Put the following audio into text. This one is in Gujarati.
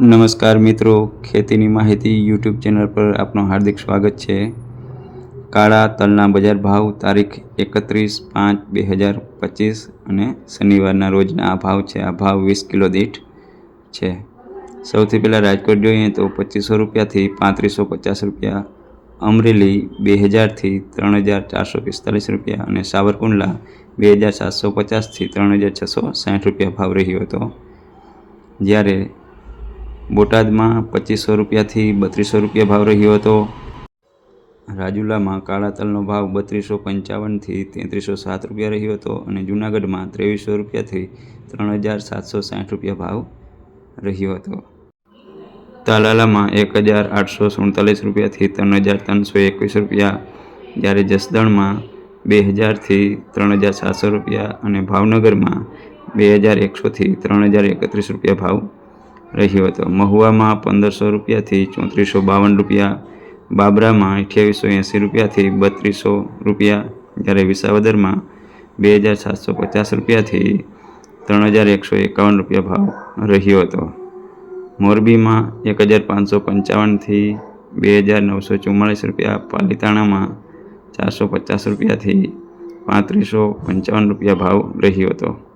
નમસ્કાર મિત્રો, ખેતીની માહિતી યુટ્યુબ ચેનલ પર આપનું હાર્દિક સ્વાગત છે. કાળા તલના બજાર ભાવ તારીખ એકત્રીસ પાંચ બે હજાર પચીસ અને શનિવારના રોજના આ ભાવ છે. આ ભાવ વીસ કિલો દીઠ છે. સૌથી પહેલાં રાજકોટ જોઈએ તો પચીસો રૂપિયાથી પાંત્રીસો પચાસ રૂપિયા, અમરેલી બે હજારથી ત્રણ હજાર ચારસો પિસ્તાલીસ રૂપિયા અને સાવરકુંડલા બે હજાર સાતસો પચાસથી ત્રણ હજાર છસો સાઠ રૂપિયા ભાવ રહ્યો હતો. જ્યારે બોટાદમાં પચીસો રૂપિયાથી બત્રીસો રૂપિયા ભાવ રહ્યો હતો. રાજુલામાં કાળા તલનો ભાવ બત્રીસો પંચાવનથી તેત્રીસો સાત રૂપિયા રહ્યો હતો અને જૂનાગઢમાં ત્રેવીસો રૂપિયાથી ત્રણ હજાર સાતસો સાઠ રૂપિયા ભાવ રહ્યો હતો. તાલાલામાં એક હજાર આઠસો સુડતાલીસ રૂપિયાથી ત્રણ હજાર ત્રણસો એકવીસ રૂપિયા, જ્યારે જસદણમાં બે હજારથી ત્રણ હજાર સાતસો રૂપિયા અને ભાવનગરમાં બે હજાર એકસોથી ત્રણ હજાર એકત્રીસ રૂપિયા ભાવ રહ્યો હતો મહુવામાં પંદરસો રૂપિયાથી ચોત્રીસો બાવન રૂપિયા, બાબરામાં અઠ્યાવીસો એંસી રૂપિયાથી બત્રીસો રૂપિયા, જ્યારે વિસાવદરમાં બે હજાર સાતસો પચાસ રૂપિયાથી ત્રણ હજાર એકસો એકાવન રૂપિયા ભાવ રહ્યો હતો. મોરબીમાં એક હજાર પાંચસો પંચાવનથી બે હજાર નવસો ચુમ્માળીસ રૂપિયા, પાલિતાણામાં ચારસો પચાસ રૂપિયાથી પાંત્રીસો પંચાવન રૂપિયા ભાવ રહ્યો હતો.